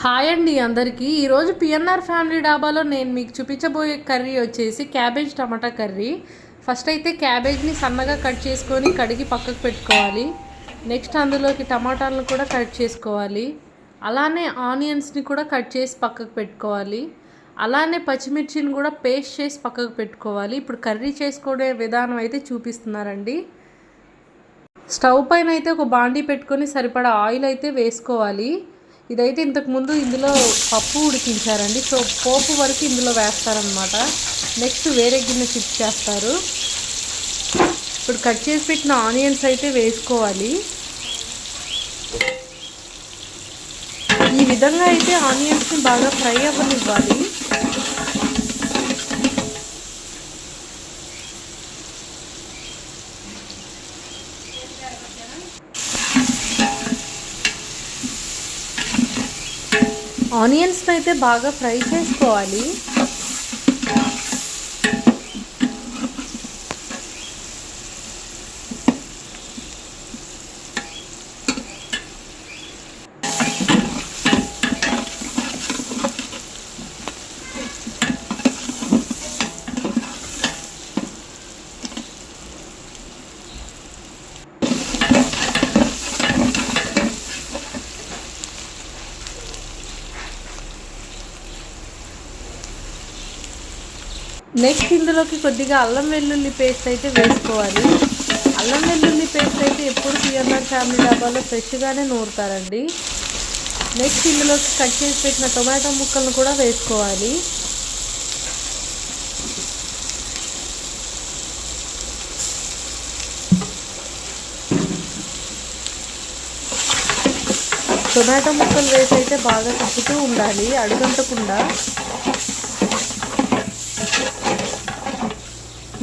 Hi అండి అందరికీ. ఈరోజు పిఎన్ఆర్ ఫ్యామిలీ డాబాలో నేను మీకు చూపించబోయే కర్రీ వచ్చేసి క్యాబేజ్ టమాటా కర్రీ. ఫస్ట్ అయితే క్యాబేజ్ని సన్నగా కట్ చేసుకొని కడిగి పక్కకు పెట్టుకోవాలి. నెక్స్ట్ అందులోకి టమాటాలను కూడా కట్ చేసుకోవాలి. అలానే ఆనియన్స్ని కూడా కట్ చేసి పక్కకు పెట్టుకోవాలి. అలానే పచ్చిమిర్చిని కూడా పేస్ట్ చేసి పక్కకు పెట్టుకోవాలి. ఇప్పుడు కర్రీ చేసుకునే విధానం అయితే చూపిస్తున్నారండి. స్టవ్ పైన అయితే ఒక బాండీ పెట్టుకొని సరిపడా ఆయిల్ అయితే వేసుకోవాలి. ఇదైతే ఇంతకుముందు ఇందులో పప్పు ఉడికించారండి. సో పోపు వరకు ఇందులో వేస్తారనమాట నెక్స్ట్ వేరే గిన్నె షిఫ్ట్ చేస్తారు. ఇప్పుడు కట్ చేసి పెట్టిన ఆనియన్స్ అయితే వేసుకోవాలి. ఈ విధంగా అయితే ఆనియన్స్ని బాగా ఫ్రై అవ్వనివ్వాలి. ఆనియన్స్ని అయితే బాగా ఫ్రై చేసుకోవాలి. నెక్స్ట్ ఇందులోకి కొద్దిగా అల్లం వెల్లుల్లి పేస్ట్ అయితే వేసుకోవాలి. అల్లం వెల్లుల్లి పేస్ట్ అయితే ఎప్పుడు పిఎన్ఆర్ ఫ్యామిలీ డాబాలో ఫ్రెష్గానే నూరుతారండి. నెక్స్ట్ ఇందులోకి కట్ చేసి పెట్టిన టొమాటో ముక్కలను కూడా వేసుకోవాలి. టొమాటో ముక్కలు వేసి అయితే బాగా కప్పుతూ ఉండాలి అడుగంటకుండా.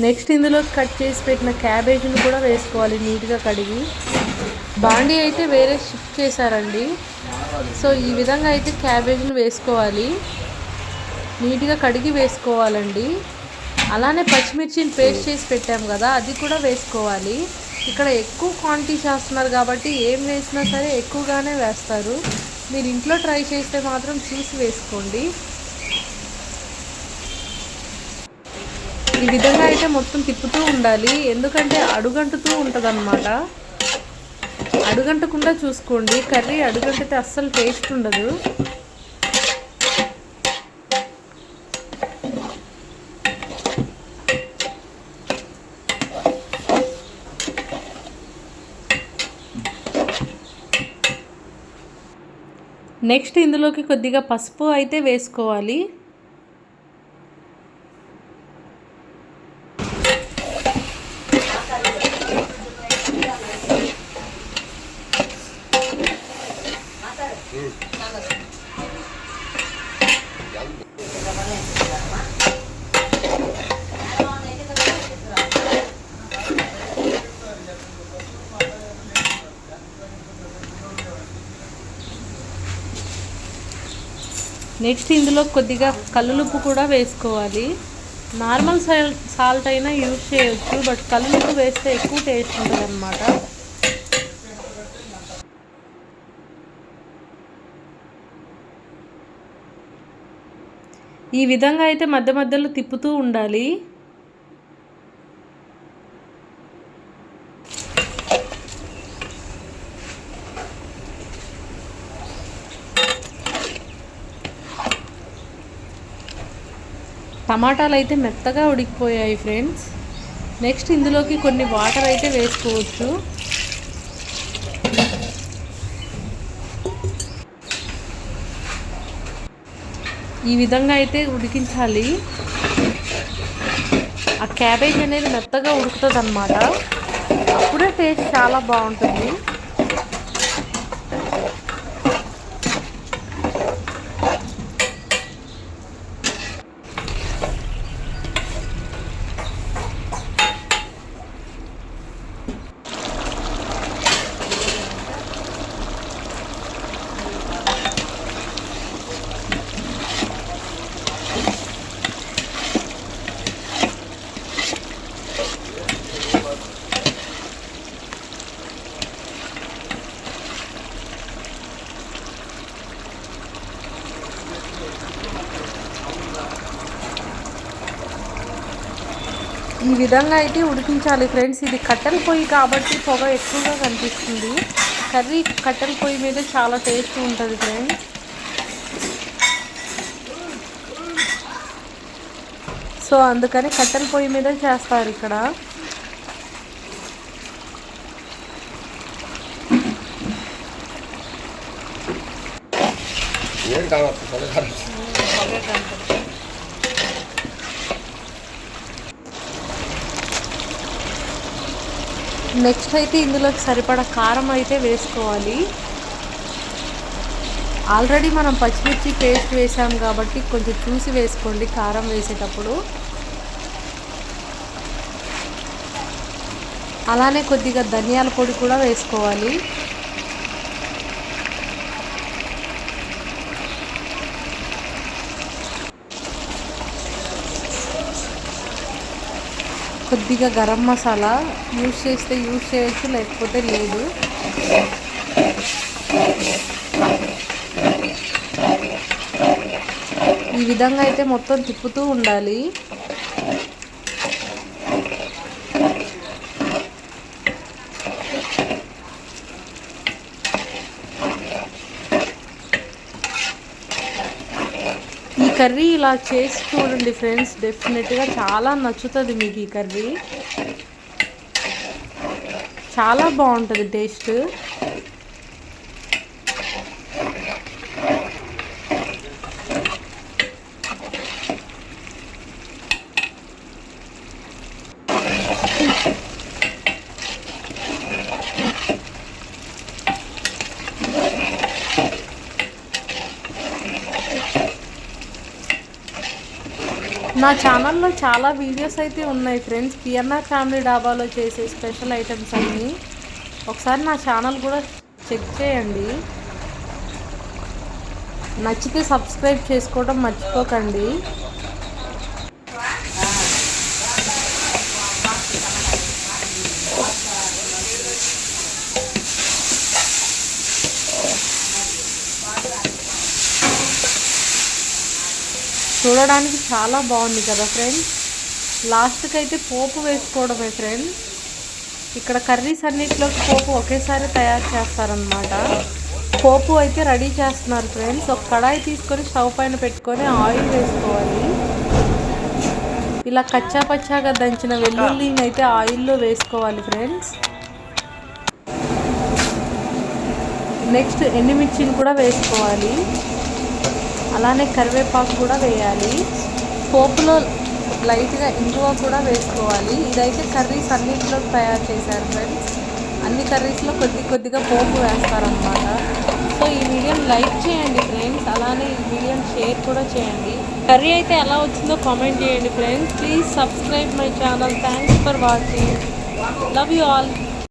నెక్స్ట్ ఇందులో కట్ చేసి పెట్టిన క్యాబేజీని కూడా వేసుకోవాలి నీట్గా కడిగి. బాండీ అయితే వేరే షిఫ్ట్ చేశారండి. సో ఈ విధంగా అయితే క్యాబేజీని వేసుకోవాలి. నీట్గా కడిగి వేసుకోవాలండి. అలానే పచ్చిమిర్చిని పేస్ట్ చేసి పెట్టాం కదా అది కూడా వేసుకోవాలి. ఇక్కడ ఎక్కువ క్వాంటిటీ చేస్తున్నారు కాబట్టి ఏం వేసినా సరే ఎక్కువగానే వేస్తారు. మీరు ఇంట్లో ట్రై చేస్తే మాత్రం చూసి వేసుకోండి. ఈ విధంగా అయితే మొత్తం తిప్పుతూ ఉండాలి. ఎందుకంటే అడుగంటుతూ ఉంటుంది అనమాట అడుగంటకుండా చూసుకోండి. కర్రీ అడుగంటితే అస్సలు టేస్ట్ ఉండదు. నెక్స్ట్ ఇందులోకి కొద్దిగా పసుపు అయితే వేసుకోవాలి. నెక్స్ట్ ఇందులో కొద్దిగా కల్లులుప్పు కూడా వేసుకోవాలి. నార్మల్ సాల్ట్ అయినా యూజ్ చేయొచ్చు బట్ కల్లులుప్పు వేస్తే ఎక్కువ టేస్ట్ ఉంటుంది అనమాట ఈ విధంగా అయితే మధ్య మధ్యలో తిప్పుతూ ఉండాలి. టమాటాలు అయితే మెత్తగా ఉడికిపోయాయి ఫ్రెండ్స్. నెక్స్ట్ ఇందులోకి కొన్ని వాటర్ అయితే వేసుకోవచ్చు. ఈ విధంగా అయితే ఉడికించాలి. ఆ క్యాబేజ్ అనేది మెత్తగా ఉడుకుతుంది అన్నమాట అప్పుడే టేస్ట్ చాలా బాగుంటుంది. ఈ విధంగా అయితే ఉడికించాలి ఫ్రెండ్స్. ఇది కట్టెల పొయ్యి కాబట్టి పొగ ఎక్కువగా కనిపిస్తుంది. కర్రీ కట్టెల పొయ్యి మీద చాలా టేస్ట్ ఉంటుంది ఫ్రెండ్స్. సో అందుకని కట్టెల పొయ్యి మీద చేస్తారు ఇక్కడ. ఏం కావచ్చు పొగ కావచ్చు నెక్స్ట్ అయితే ఇందులోకి సరిపడా కారం అయితే వేసుకోవాలి. ఆల్రెడీ మనం పచ్చిమిర్చి పేస్ట్ వేసాం కాబట్టి కొంచెం చూసి వేసుకోండి కారం వేసేటప్పుడు. అలానే కొద్దిగా ధనియాల పొడి కూడా వేసుకోవాలి. కొద్దిగా గరం మసాలా యూజ్ చేస్తే యూస్ చేయొచ్చు లేకపోతే లేదు. ఈ విధంగా అయితే మొత్తం తిప్పుతూ ఉండాలి. కర్రీ ఇలా చేసి చూడండి ఫ్రెండ్స్. డెఫినెట్గా చాలా నచ్చుతుంది మీకు ఈ కర్రీ. చాలా బాగుంటుంది టేస్ట్. నా ఛానల్లో చాలా వీడియోస్ అయితే ఉన్నాయి ఫ్రెండ్స్ పిఎన్ఆర్ ఫ్యామిలీ డాబాలో చేసే స్పెషల్ ఐటమ్స్ అన్నీ. ఒకసారి నా ఛానల్ కూడా చెక్ చేయండి. నచ్చితే సబ్స్క్రైబ్ చేసుకోవడం మర్చిపోకండి. చూడడానికి చాలా బాగుంది కదా ఫ్రెండ్స్ లాస్ట్కి అయితే పోపు వేసుకోవడమే ఫ్రెండ్స్ ఇక్కడ కర్రీస్ అన్నిటిలోకి పోపు ఒకేసారి తయారు చేస్తారనమాట పోపు అయితే రెడీ చేస్తున్నారు ఫ్రెండ్స్ ఒక కడాయి తీసుకొని స్టవ్ పైన పెట్టుకొని ఆయిల్ వేసుకోవాలి. ఇలా కచ్చా పచ్చాగా దంచిన వెల్లుల్లిని అయితే ఆయిల్లో వేసుకోవాలి ఫ్రెండ్స్ నెక్స్ట్ ఎండుమిర్చిని కూడా వేసుకోవాలి. అలానే కరివేపాకు కూడా వేయాలి. పోపులో లైట్గా ఇంగువ కూడా వేసుకోవాలి. ఇదైతే కర్రీస్ అన్నింటిలో తయారు చేశారు ఫ్రెండ్స్. అన్ని కర్రీస్లో కొద్ది కొద్దిగా పోపు వేస్తారనమాట సో ఈ వీడియోని లైక్ చేయండి ఫ్రెండ్స్. అలానే ఈ వీడియోని షేర్ కూడా చేయండి. కర్రీ అయితే ఎలా వచ్చిందో కామెంట్ చేయండి friends. Please subscribe my channel. Thanks for watching. Love you all.